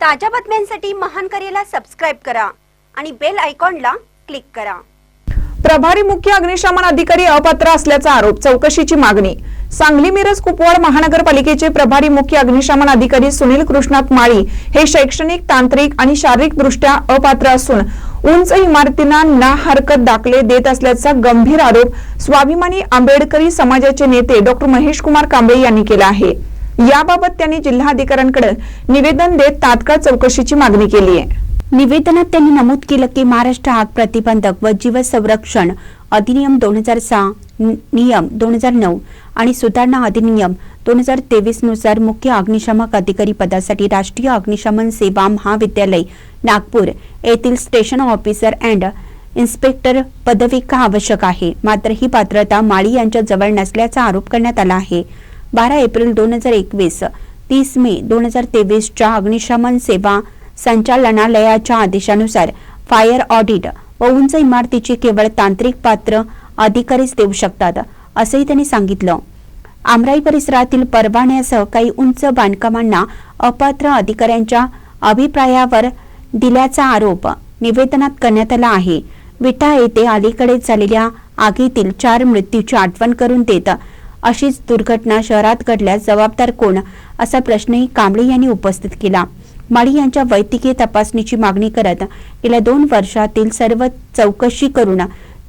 ताज्या बातम्यांसाठी महान करेला सबस्क्राईब करा आणि बेल आयकॉनला क्लिक करा. प्रभारी मुख्य अग्निशमन अधिकारी अपात्र असल्याचा आरोप चौकशीची मागणी. सांगली मिरज कुपवाड महानगरपालिकेचे प्रभारी मुख्य अग्निशमन अधिकारी सुनील कृष्णात माळी हे शैक्षणिक तांत्रिक आणि शारीरिक दृष्ट्या अपात्र असून उंच इमारतींना ना हरकत दाखले देत असल्याचा गंभीर आरोप स्वाभिमानी आंबेडकरी समाजाचे नेते डॉक्टर महेश कुमार कांबळे यांनी केला आहे. याबाबत त्यांनी जिल्हाधिकाऱ्यांकडे निवेदन देत तात्काळ चौकशीची मागणी केली आहे. निवेदनात त्यांनी नमूद केलं की महाराष्ट्र आग प्रतिबंधक व जीव संरक्षण अधिनियम दोन हजार सहा नियम दोन हजार नऊ आणि सुधारणा अधिनियम दोन हजार तेवीसनुसार मुख्य अग्निशामक अधिकारी पदासाठी राष्ट्रीय अग्निशमन सेवा महाविद्यालय नागपूर येथील स्टेशन ऑफिसर अँड इन्स्पेक्टर पदविका आवश्यक आहे? मात्र ही पात्रता माळी यांच्या जवळ नसल्याचा आरोप करण्यात आला आहे. बारा एप्रिल दोन हजार एकवीस तीस मे दोन हजार तेवीसच्या अग्निशमन सेवा संचालनालयाच्या आदेशानुसार फायर ऑडिट व उंच इमारतीची केवळ तांत्रिक पात्र अधिकारीच देऊ शकतात असंही त्यांनी सांगितलं. आमराई परिसरातील परवान्यासह काही उंच बांधकामांना अपात्र अधिकाऱ्यांच्या अभिप्रायावर दिल्याचा आरोप निवेदनात करण्यात आला आहे. विटा येथे अलीकडेच झालेल्या आगीतील चार मृत्यूची आठवण करून देत अशीच दुर्घटना शहरात घडल्यास जबाबदार कोण? असा प्रश्नही कांबळे यांनी उपस्थित केला. माळी यांच्या वैद्यकीय तपासणीची मागणी करत गेल्या दोन वर्षातील सर्व चौकशी करून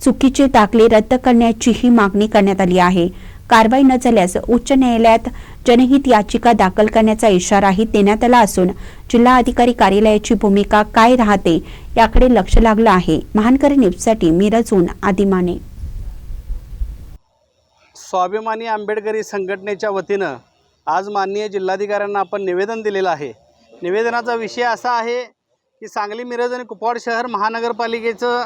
चुकीचे दाखले रद्द करण्याचीही मागणी करण्यात आली आहे. कारवाई न झाल्यास उच्च न्यायालयात जनहित याचिका दाखल करण्याचा इशाराही देण्यात आला असून जिल्हा अधिकारी कार्यालयाची भूमिका काय राहते याकडे लक्ष लागलं आहे. महानकर न्यूजसाठी मिरजहून आदिमाने. स्वाभिमानी आंबेडकरी संघटनेच्या वतीनं आज माननीय जिल्हाधिकाऱ्यांना आपण निवेदन दिलेलं आहे. निवेदनाचा विषय असा आहे की सांगली मिरज आणि कुपवाड शहर महानगरपालिकेचं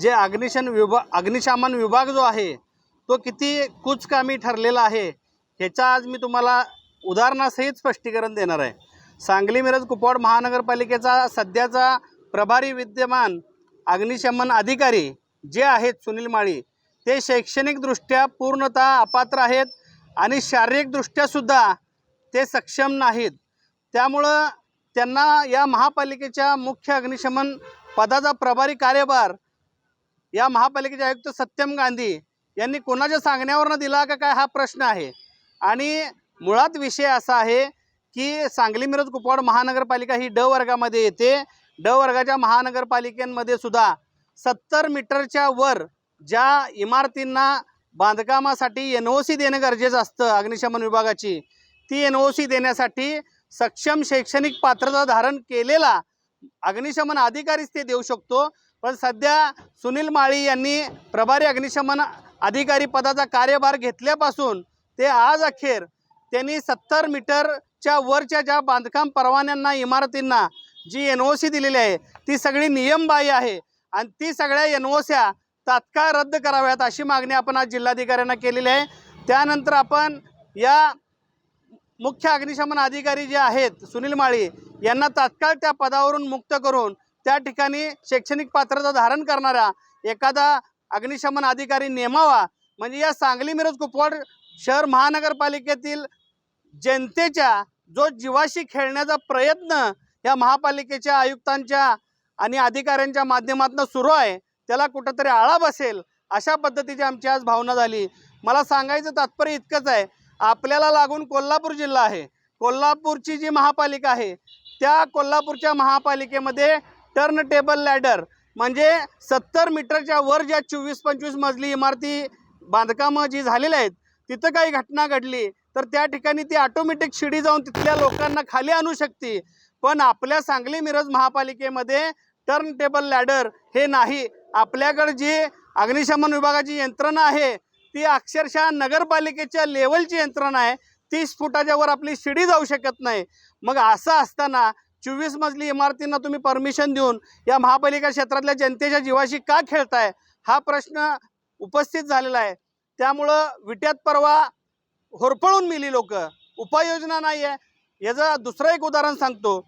जे अग्निशन विभा अग्निशामन विभाग जो आहे तो किती कुचकामी ठरलेला आहे ह्याचा आज मी तुम्हाला उदाहरणासहित स्पष्टीकरण देणार आहे. सांगली मिरज कुपवाड महानगरपालिकेचा सध्याचा प्रभारी विद्यमान अग्निशमन अधिकारी जे आहेत सुनील माळी ते शैक्षणिकदृष्ट्या पूर्णतः अपात्र आहेत आणि शारीरिकदृष्ट्यासुद्धा ते सक्षम नाहीत. त्यामुळं त्यांना या महापालिकेच्या मुख्य अग्निशमन पदाचा प्रभारी कार्यभार या महापालिकेचे आयुक्त सत्यम गांधी यांनी कोणाच्या सांगण्यावरनं दिला का काय हा प्रश्न आहे. आणि मुळात विषय असा आहे की सांगली मिरज कुपवाड महानगरपालिका ही ड वर्गामध्ये येते. ड वर्गाच्या महानगरपालिकेमध्ये सुद्धा सत्तर मीटरच्या वर ज्या इमारतींना बांधकामासाठी एन ओ सी देणं गरजेचं असतं अग्निशमन विभागाची ती एन ओ सी देण्यासाठी सक्षम शैक्षणिक पात्रता धारण केलेला अग्निशमन अधिकारीच ते देऊ शकतो. पण सध्या सुनील माळी यांनी प्रभारी अग्निशमन अधिकारी पदाचा कार्यभार घेतल्यापासून ते आज अखेर त्यांनी सत्तर मीटरच्या वरच्या ज्या बांधकाम परवान्यांना इमारतींना जी एन ओ सी दिलेली आहे ती सगळी नियमबाह्य आहे. आणि ती सगळ्या एन ओ स्या तात्काळ रद्द कराव्यात अशी मागणी आपण आज जिल्हाधिकाऱ्यांना केलेली आहे. त्यानंतर आपण या मुख्य अग्निशमन अधिकारी जे आहेत सुनील माळी यांना तात्काळ त्या पदावरून मुक्त करून त्या ठिकाणी शैक्षणिक पात्रता धारण करणारा एखादा अग्निशमन अधिकारी नेमावा. म्हणजे या सांगली मिरज कुपवाड शहर महानगरपालिकेतील जनतेच्या जो जीवाशी खेळण्याचा प्रयत्न या महापालिकेच्या आयुक्तांच्या आणि अधिकाऱ्यांच्या माध्यमातून सुरू आहे. त्याला कुठंतरी आळा बसेल. अशा पद्धतीची आमची आज भावना झाली. मला सांगायचं तात्पर्य इतकंच आहे. आपल्याला लागून कोल्हापूर जिल्हा आहे. कोल्हापूरची जी महापालिका आहे त्या कोल्हापूरच्या महापालिकेमध्ये टर्न टेबल लॅडर म्हणजे सत्तर मीटरच्या वर ज्या चोवीस पंचवीस मजली इमारती बांधकामं जी झालेली आहेत तिथं काही घटना घडली तर त्या ठिकाणी ती ऑटोमॅटिक शिडी जाऊन तिथल्या लोकांना खाली आणू शकते. पण आपल्या सांगली मिरज महापालिकेमध्ये टर्न टेबल लॅडर हे नाही. आपल्याकडे जी अग्निशमन विभागाची यंत्रणा आहे ती अक्षरशः नगरपालिकेच्या लेवलची यंत्रणा आहे. तीस फुटाच्या वर आपली शिडी जाऊ शकत नाही. मग असं असताना चोवीस मजली इमारतींना तुम्ही परमिशन देऊन या महापालिका क्षेत्रातल्या जनतेच्या जीवाशी का खेळताय हा प्रश्न उपस्थित झालेला आहे. त्यामुळं विट्यात परवा होरपळून मिली लोक. उपाययोजना नाही आहे याचं दुसरं एक उदाहरण सांगतो.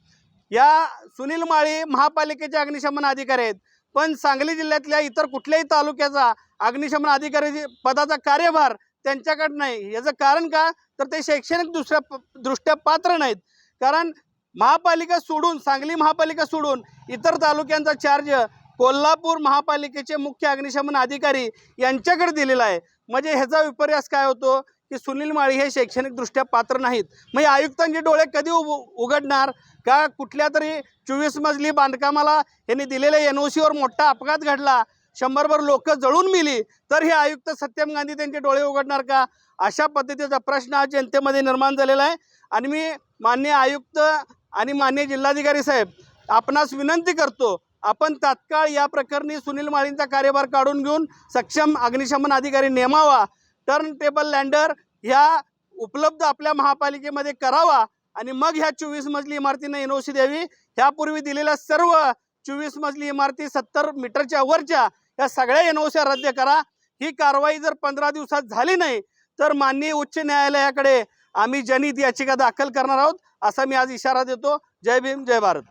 या सुनील माळी महापालिकेचे अग्निशमन अधिकारी आहेत. पण सांगली जिल्ह्यातल्या इतर कुठल्याही तालुक्याचा अग्निशमन अधिकारी पदाचा कार्यभार त्यांच्याकडे नाही. याचं कारण का? तर ते शैक्षणिक दुसऱ्या दृष्ट्या पात्र नाहीत. कारण महापालिका सोडून सांगली महापालिका सोडून इतर तालुक्यांचा चार्ज कोल्हापूर महापालिकेचे मुख्य अग्निशमन अधिकारी यांच्याकडे दिलेला आहे. म्हणजे ह्याचा विपर्यास काय होतो? की सुनील माळी हे शैक्षणिकदृष्ट्या पात्र नाहीत. मग आयुक्तांचे डोळे कधी उग- उघडणार? का कुठल्या तरी चोवीस मजली बांधकामाला यांनी दिलेल्या एन ओ सीवर मोठा अपघात घडला? शंभरभर लोक जळून मिली. तर हे आयुक्त सत्यम गांधी त्यांचे डोळे उघडणार का? अशा पद्धतीचा प्रश्न आज जनतेमध्ये निर्माण झालेला आहे. आणि मी मान्य आयुक्त आणि मान्य जिल्हाधिकारी साहेब आपणास विनंती करतो आपण तात्काळ या प्रकरणी सुनील माळींचा कार्यभार काढून घेऊन सक्षम अग्निशमन अधिकारी नेमावा. टर्न टेबल लँडर ह्या उपलब्ध आपल्या महापालिकेमध्ये करावा. आणि मग ह्या चोवीस मजली इमारतींना एन ओ सी द्यावी. ह्यापूर्वी दिलेल्या सर्व चोवीस मजली इमारती सत्तर मीटरच्या वरच्या या सगळ्या एन ओ रद्द करा. ही कारवाई जर पंधरा दिवसात झाली नाही तर माननीय उच्च न्यायालयाकडे आम्ही जनहित याचिका दाखल करणार आहोत. असा मी आज इशारा देतो. जय भीम जय भारत.